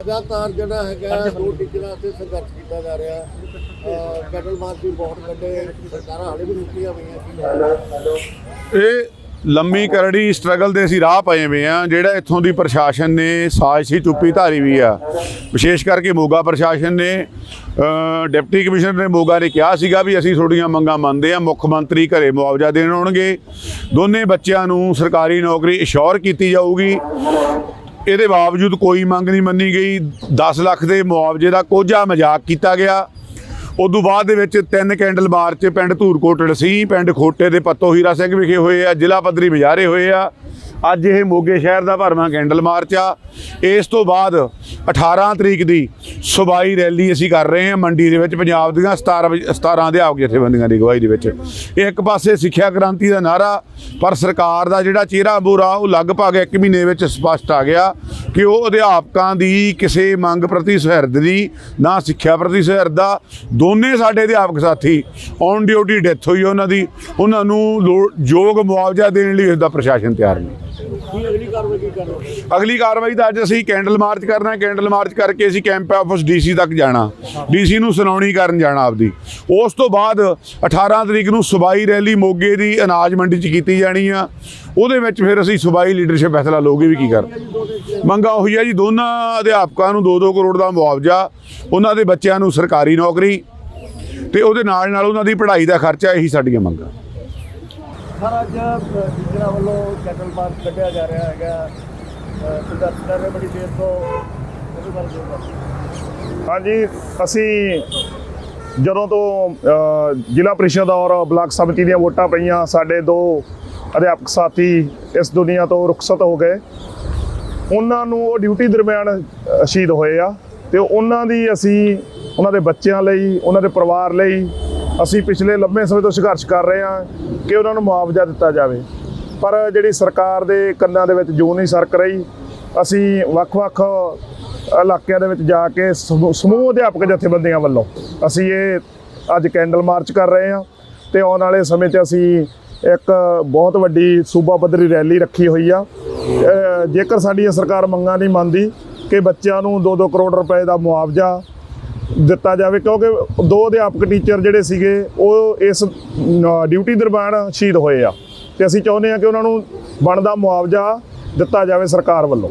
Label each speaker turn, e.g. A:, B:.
A: ਲਗਾਤਾਰ ਜਿਹੜਾ ਹੈਗਾ ਦੋ ਟੀਚਰਾਂ ਤੇ ਸੰਘਰਸ਼ ਕੀਤਾ ਜਾ ਰਿਹਾ ਕੈਟਲ ਮਾਰਚ ਵੀ ਬਹੁਤ ਵੱਡੇ ਸਰਕਾਰਾਂ ਹਾਲੇ ਵੀ ਰੁਕੀਆਂ ਹੋਈਆਂ ਕੀ
B: ਇਹ ਲੰਮੀ ਕਰੜੀ ਸਟਰਗਲ ਦੇ ਅਸੀਂ ਰਾਹ ਪਏ ਹੋਏ ਆ ਜਿਹੜਾ ਇੱਥੋਂ ਦੀ ਪ੍ਰਸ਼ਾਸਨ ਨੇ ਸਾਜ਼ਿਸ਼ੀ ਚੁੱਪੀ ਧਾਰੀ ਵੀ ਆ। ਵਿਸ਼ੇਸ਼ ਕਰਕੇ ਮੋਗਾ ਪ੍ਰਸ਼ਾਸਨ ਨੇ ਡਿਪਟੀ ਕਮਿਸ਼ਨਰ ਨੇ ਮੋਗਾ ਨੇ ਕਿਹਾ ਸੀਗਾ ਵੀ ਅਸੀਂ ਤੁਹਾਡੀਆਂ ਮੰਗਾਂ ਮੰਨਦੇ ਆ ਮੁੱਖ ਮੰਤਰੀ ਘਰੇ ਮੁਆਵਜ਼ਾ ਦੇਣ ਆਉਣਗੇ। ਦੋਨੇ ਬੱਚਿਆਂ ਨੂੰ ਸਰਕਾਰੀ ਨੌਕਰੀ ਇਸ਼ੋਰ ਕੀਤੀ ਜਾਊਗੀ। ਇਹਦੇ ਬਾਵਜੂਦ ਕੋਈ ਮੰਗ ਨਹੀਂ ਮੰਨੀ ਗਈ। 10 ਲੱਖ ਦੇ ਮੁਆਵਜ਼ੇ ਦਾ ਕੋਝਾ ਮਜ਼ਾਕ ਕੀਤਾ ਗਿਆ। ਉਦੋਂ ਬਾਅਦ ਦੇ ਵਿੱਚ ਤਿੰਨ ਕੈਂਡਲ ਮਾਰਚ ਪਿੰਡ ਧੂਰਕੋਟ ਲਸੀ ਪਿੰਡ ਖੋਟੇ ਦੇ ਪੱਤੋ ਹੀਰਾ ਸਿੰਘ ਵਿਖੇ ਹੋਏ ਆ, ਜ਼ਿਲ੍ਹਾ ਪੱਧਰੀ ਮੁਜ਼ਾਹਰੇ ਹੋਏ ਆ। ਅੱਜ ਇਹ ਮੋਗੇ ਸ਼ਹਿਰ ਦਾ ਭਰਵਾਂ ਕੈਂਡਲ ਮਾਰਚ। ਆ ਇਸ ਤੋਂ ਬਾਅਦ 18 ਤਰੀਕ ਦੀ ਸੁਬਾਈ ਰੈਲੀ ਅਸੀਂ ਕਰ ਰਹੇ ਹਾਂ ਮੰਡੀ ਦੇ ਵਿੱਚ, ਪੰਜਾਬ ਦੀਆਂ 17 ਵਜ- 17 ਅਧਿਆਪਕ ਜਥੇਬੰਦੀਆਂ ਦੀ ਅਗਵਾਈ ਦੇ ਵਿੱਚ। ਇਹ ਇੱਕ ਪਾਸੇ ਸਿੱਖਿਆ ਕ੍ਰਾਂਤੀ ਦਾ ਨਾਰਾ ਪਰ ਸਰਕਾਰ ਦਾ ਜਿਹੜਾ ਚਿਹਰਾ ਬੋਰਾ, ਉਹ ਲਗਭਗ 1 ਮਹੀਨੇ ਵਿੱਚ ਸਪਸ਼ਟ ਆ ਗਿਆ ਕਿ ਉਹ ਅਧਿਆਪਕਾਂ ਦੀ ਕਿਸੇ ਮੰਗ ਪ੍ਰਤੀ ਸਹਿਰਦ ਦੀ, ਨਾ ਸਿੱਖਿਆ ਪ੍ਰਤੀ ਸਹਿਰਦ ਦਾ। ਦੋਨੇ ਸਾਡੇ ਅਧਿਆਪਕ ਸਾਥੀ ਔਨ ਡਿਊਟੀ ਡੈਥ ਹੋਈ ਉਹਨਾਂ ਦੀ। ਉਹਨਾਂ ਨੂੰ ਲੋੜ- ਯੋਗ ਮੁਆਵਜ਼ਾ ਦੇਣ ਲਈ ਇਸ ਦਾ ਪ੍ਰਸ਼ਾਸਨ ਤਿਆਰ ਨਹੀਂ
A: ਅਗਲੀ ਕਾਰਵਾਈ ਕੀ
B: ਤਾਂ ਅੱਜ ਅਸੀਂ ਕੈਂਡਲ ਮਾਰਚ ਕਰਨਾ ਕੈਂਡਲ ਮਾਰਚ ਕਰਕੇ ਅਸੀਂ ਕੈਂਪ ਆਫਿਸ ਡੀਸੀ ਤੱਕ ਜਾਣਾ। ਡੀਸੀ ਨੂੰ ਸੁਣਾਉਣੀ ਕਰਨ ਜਾਣਾ ਆਪਦੀ। ਉਸ ਤੋਂ ਬਾਅਦ 18 ਤਰੀਕ ਨੂੰ ਸਬਾਈ ਰੈਲੀ ਮੋਗੇ ਦੀ ਅਨਾਜ ਮੰਡੀ 'ਚ ਕੀਤੀ ਜਾਣੀ ਆ। ਉਹਦੇ ਵਿੱਚ ਫਿਰ ਅਸੀਂ ਸਬਾਈ ਲੀਡਰਸ਼ਿਪ ਫੈਸਲਾ ਲਓਗੇ ਵੀ ਕੀ ਕਰ ਮੰਗਾ ਹੋਈ ਆ ਜੀ, ਦੋਨਾਂ ਅਧਿਆਪਕਾਂ ਨੂੰ 2-2 ਕਰੋੜ ਦਾ ਮੁਆਵਜ਼ਾ, ਉਹਨਾਂ ਦੇ ਬੱਚਿਆਂ ਨੂੰ ਸਰਕਾਰੀ ਨੌਕਰੀ ਤੇ ਉਹਦੇ ਨਾਲ ਨਾਲ ਉਹਨਾਂ ਦੀ ਪੜ੍ਹਾਈ ਦਾ ਖਰਚਾ, ਇਹੀ ਸਾਡੀਆਂ ਮੰਗਾਂ।
A: ਸਰ, ਅੱਜ ਟੀਚਰਾਂ ਵੱਲੋਂ ਕੈਟਲ ਮਾਰਚ ਕੱਢਿਆ ਜਾ ਰਿਹਾ ਹੈਗਾ। ਸੰਘਰਸ਼ ਕਰ ਰਹੇ ਬੜੀ ਦੇਰ ਤੋਂ ਉਹਦੇ ਬਾਰੇ ਦੱਸੋ
C: ਹਾਂਜੀ, ਅਸੀਂ ਜਦੋਂ ਤੋਂ ਜ਼ਿਲ੍ਹਾ ਪ੍ਰੀਸ਼ਦ ਔਰ ਬਲਾਕ ਸਮਿਤੀ ਦੀਆਂ ਵੋਟਾਂ ਪਈਆਂ, ਸਾਡੇ ਦੋ ਅਧਿਆਪਕ ਸਾਥੀ ਇਸ ਦੁਨੀਆ ਤੋਂ ਰੁਖਸਤ ਹੋ ਗਏ। ਉਹਨਾਂ ਨੂੰ ਉਹ ਡਿਊਟੀ ਦਰਮਿਆਨ ਸ਼ਹੀਦ ਹੋਏ ਆ। ਤੇ ਉਹਨਾਂ ਦੀ ਅਸੀਂ, ਉਹਨਾਂ ਦੇ ਬੱਚਿਆਂ ਲਈ, ਉਹਨਾਂ ਦੇ ਪਰਿਵਾਰ ਲਈ ਅਸੀਂ ਪਿਛਲੇ ਲੰਮੇ ਸਮੇਂ ਤੋਂ ਸੰਘਰਸ਼ ਕਰ ਰਹੇ ਹਾਂ ਕਿ ਉਹਨਾਂ ਨੂੰ ਮੁਆਵਜ਼ਾ ਦਿੱਤਾ ਜਾਵੇ। ਪਰ ਜਿਹੜੀ ਸਰਕਾਰ ਦੇ ਕੰਨਾਂ ਦੇ ਵਿੱਚ ਜੂ ਨਹੀਂ ਸਰਕ ਰਹੀ, ਅਸੀਂ ਵੱਖ-ਵੱਖ ਇਲਾਕਿਆਂ ਦੇ ਵਿੱਚ ਜਾ ਕੇ ਸਮੂ- ਸਮੂਹ ਅਧਿਆਪਕ ਜਥੇਬੰਦੀਆਂ ਵੱਲੋਂ ਅਸੀਂ ਇਹ ਅੱਜ ਕੈਂਡਲ ਮਾਰਚ ਕਰ ਰਹੇ ਹਾਂ ਤੇ ਆਉਣ ਵਾਲੇ ਸਮੇਂ 'ਚ ਅਸੀਂ ਇੱਕ ਬਹੁਤ ਵੱਡੀ ਸੂਬਾ ਪੱਧਰੀ ਰੈਲੀ ਰੱਖੀ ਹੋਈ ਆ। ਜੇਕਰ ਸਾਡੀ ਸਰਕਾਰ ਮੰਗਾਂ ਨਹੀਂ ਮੰਨਦੀ ਕਿ ਬੱਚਿਆਂ ਨੂੰ 2-2 ਕਰੋੜ ਰੁਪਏ ਦਾ ਮੁਆਵਜ਼ਾ ਦਿੱਤਾ ਜਾਵੇ ਕਿਉਂਕਿ ਦੋ ਅਧਿਆਪਕ ਟੀਚਰ ਜਿਹੜੇ ਸੀਗੇ, ਉਹ ਇਸ ਡਿਊਟੀ ਦਰਮਿਆਨ ਸ਼ਹੀਦ ਹੋਏ ਆ। ਤੇ ਅਸੀਂ ਚਾਹੁੰਦੇ ਹਾਂ ਕਿ ਉਹਨਾਂ ਨੂੰ ਬਣਦਾ ਮੁਆਵਜ਼ਾ ਦਿੱਤਾ ਜਾਵੇ ਸਰਕਾਰ ਵੱਲੋਂ।